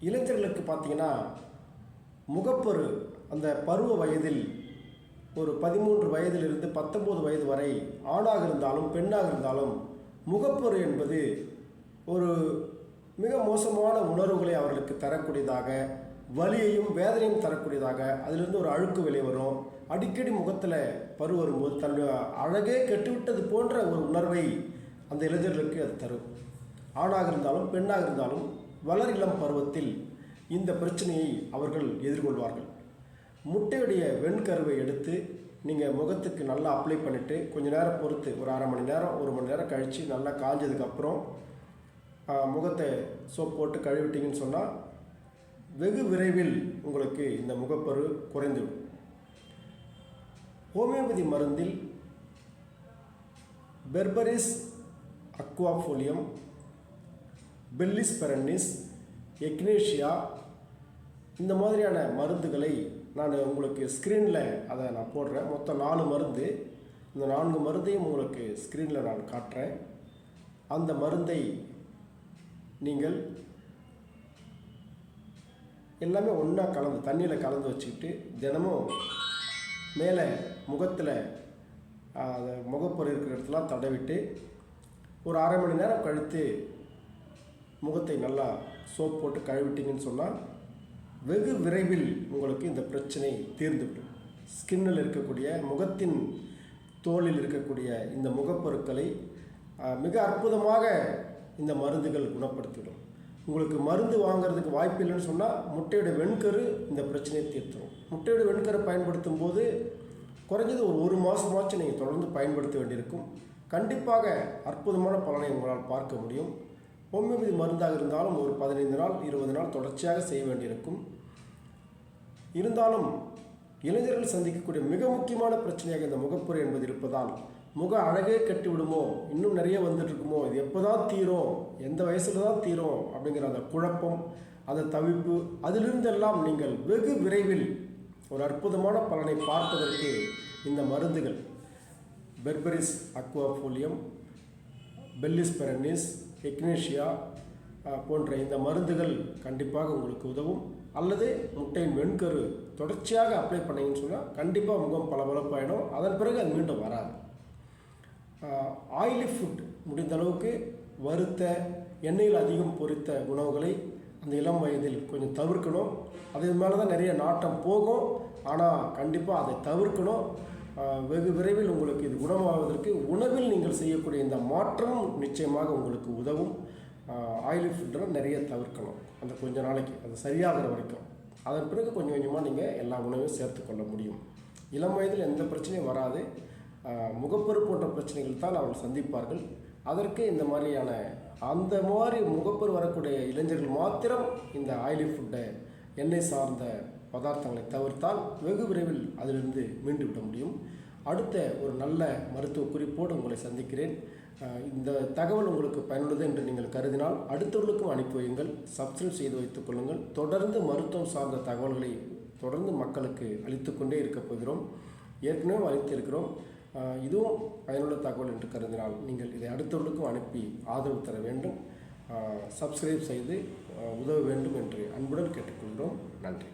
இளைஞர்களுக்கு பார்த்தீங்கன்னா முகப்பரு அந்த பருவ வயதில் ஒரு பதிமூன்று வயதிலிருந்து பத்தொம்போது வயது வரை ஆணாக இருந்தாலும் பெண்ணாக இருந்தாலும் முகப்பரு என்பது ஒரு மிக மோசமான உணர்வுகளை அவர்களுக்கு தரக்கூடியதாக வலியையும் வேதனையும் தரக்கூடியதாக அதிலிருந்து ஒரு அழுக்கு வெளியே வரும். அடிக்கடி முகத்தில் பரு வரும்போது தன்னுடைய அழகே கெட்டுவிட்டது போன்ற ஒரு உணர்வை அந்த இளைஞர்களுக்கு அது தரும். ஆணாக இருந்தாலும் பெண்ணாக இருந்தாலும் வளர் இளம் பருவத்தில் இந்த பிரச்சனையை அவர்கள் எதிர்கொள்வார்கள். முட்டையுடைய வெண்கருவை எடுத்து நீங்கள் முகத்துக்கு நல்லா அப்ளை பண்ணிவிட்டு கொஞ்ச நேரம் பொறுத்து ஒரு அரை மணி நேரம் ஒரு மணி நேரம் கழித்து நல்லா காஞ்சதுக்கப்புறம் முகத்தை சோப் போட்டு கழுவிட்டீங்கன்னு சொன்னால் வெகு விரைவில் உங்களுக்கு இந்த முகப்பரு குறைந்துவிடும். ஹோமியோபதி மருந்தில் பெர்பரிஸ் அக்வாஃபோலியம் பெல்லிஸ் பெரன்னிஸ் எக்னேஷியா இந்த மாதிரியான மருந்துகளை நான் உங்களுக்கு ஸ்க்ரீனில் அதை நான் போடுறேன். மொத்தம் நாலு மருந்து. இந்த நான்கு மருந்தையும் உங்களுக்கு ஸ்க்ரீனில் நான் காட்டுறேன். அந்த மருந்தை நீங்கள் எல்லாமே ஒன்றா கலந்து தண்ணியில் கலந்து வச்சுக்கிட்டு தினமும் மேலே முகத்தில் முகப்பொரு இருக்கிற இடத்துலாம் தடவிட்டு ஒரு அரை மணி நேரம் கழித்து முகத்தை நல்லா சோப் போட்டு கழுவிட்டீங்கன்னு சொன்னால் வெகு விரைவில் உங்களுக்கு இந்த பிரச்சனை தீர்ந்துவிடும். ஸ்கின்னில் இருக்கக்கூடிய முகத்தின் தோலில் இருக்கக்கூடிய இந்த முகப்பொருட்களை மிக அற்புதமாக இந்த மருந்துகள் குணப்படுத்திடும் உங்களுக்கு மருந்து வாங்குறதுக்கு வாய்ப்பு இல்லைன்னு சொன்னால் முட்டையோட வெண்கரு இந்த பிரச்சனையை தீர்த்துடும் முட்டையோட வெண்கரு பயன்படுத்தும் போது குறைஞ்சது ஒரு ஒரு மாதமாச்சும் நீங்கள் தொடர்ந்து பயன்படுத்த வேண்டியிருக்கும். கண்டிப்பாக அற்புதமான பலனை உங்களால் பார்க்க முடியும். ஹோமியோபதி மருந்தாக இருந்தாலும் ஒரு பதினைந்து நாள் இருபது நாள் தொடர்ச்சியாக செய்ய வேண்டியிருக்கும். இருந்தாலும் இளைஞர்கள் சந்திக்கக்கூடிய மிக முக்கியமான பிரச்சனையாக இந்த முகப்பொரு என்பது இருப்பதால் முக அழகே கட்டி விடுமோ இன்னும் நிறைய வந்துட்டு இருக்குமோ இது எப்போ தான் தீரும் எந்த வயசில் தான் தீரும் அப்படிங்கிற அந்த குழப்பம் அந்த தவிப்பு அதிலிருந்தெல்லாம் நீங்கள் வெகு விரைவில் ஒரு அற்புதமான பலனை பார்ப்பதற்கு இந்த மருந்துகள். பெர்பரிஸ் அக்வாஃபோலியம் பெல்லிஸ் பெரனிஸ் எக்னேஷியா போன்ற இந்த மருந்துகள் கண்டிப்பாக உங்களுக்கு உதவும். அல்லது முட்டையின் வெண்கரு தொடர்ச்சியாக அப்ளை பண்ணீங்கன்னு சொன்னால் கண்டிப்பாக முகம் பளபளப்பாயிடும். அதன் பிறகு அது மீண்டும் வராது. ஆயிலி ஃபுட் முடிந்த அளவுக்கு வறுத்த எண்ணெயில் அதிகம் பொறித்த உணவுகளை அந்த இளம் வயதில் கொஞ்சம் தவிர்க்கணும். அது மேலே தான் நிறைய நாட்டம் போகும். ஆனால் கண்டிப்பாக அதை தவிர்க்கணும். வெகு விரைவில் உங்களுக்கு இது குணமாவதற்கு உணவில் நீங்கள் செய்யக்கூடிய இந்த மாற்றம் நிச்சயமாக உங்களுக்கு உதவும். ஆயிலி ஃபுட்டெல்லாம் நிறைய தவிர்க்கணும். அந்த கொஞ்ச நாளைக்கு அது சரியாகிற வரைக்கும். அதன் பிறகு கொஞ்சம் கொஞ்சமாக நீங்கள் எல்லா உணவையும் சேர்த்துக்கொள்ள முடியும். இளம் வயதில் எந்த பிரச்சனையும் வராது. முகப்பரு போன்ற பிரச்சனைகள் தான் அவர்கள் சந்திப்பார்கள். அதற்கு இந்த மாதிரியான அந்த மாதிரி முகப்பரு வரக்கூடிய இளைஞர்கள் மாத்திரம் இந்த ஆயிலி ஃபுட்டை எண்ணெய் சார்ந்த பதார்த்தங்களை தவிர்த்தால் வெகு விரைவில் அதிலிருந்து மீண்டு விட முடியும். அடுத்த ஒரு நல்ல மருத்துவ குறிப்போடு உங்களை சந்திக்கிறேன். இந்த தகவல் உங்களுக்கு பயனுள்ளது என்று நீங்கள் கருதினால் அடுத்தவர்களுக்கும் அனுப்பி வையுங்கள். சப்ஸ்கிரைப் செய்து வைத்துக் கொள்ளுங்கள். தொடர்ந்து மருத்துவம் சார்ந்த தகவல்களை தொடர்ந்து மக்களுக்கு அளித்துக்கொண்டே இருக்கப் போகிறோம். ஏற்கனவே அளித்திருக்கிறோம் இதுவும் பயனுள்ள தகவல் என்று கருதினால் நீங்கள் இதை அடுத்தவர்களுக்கும் அனுப்பி ஆதரவு தர வேண்டும். சப்ஸ்கிரைப் செய்து உதவ வேண்டும் என்று அன்புடன் கேட்டுக்கொள்கிறோம். நன்றி.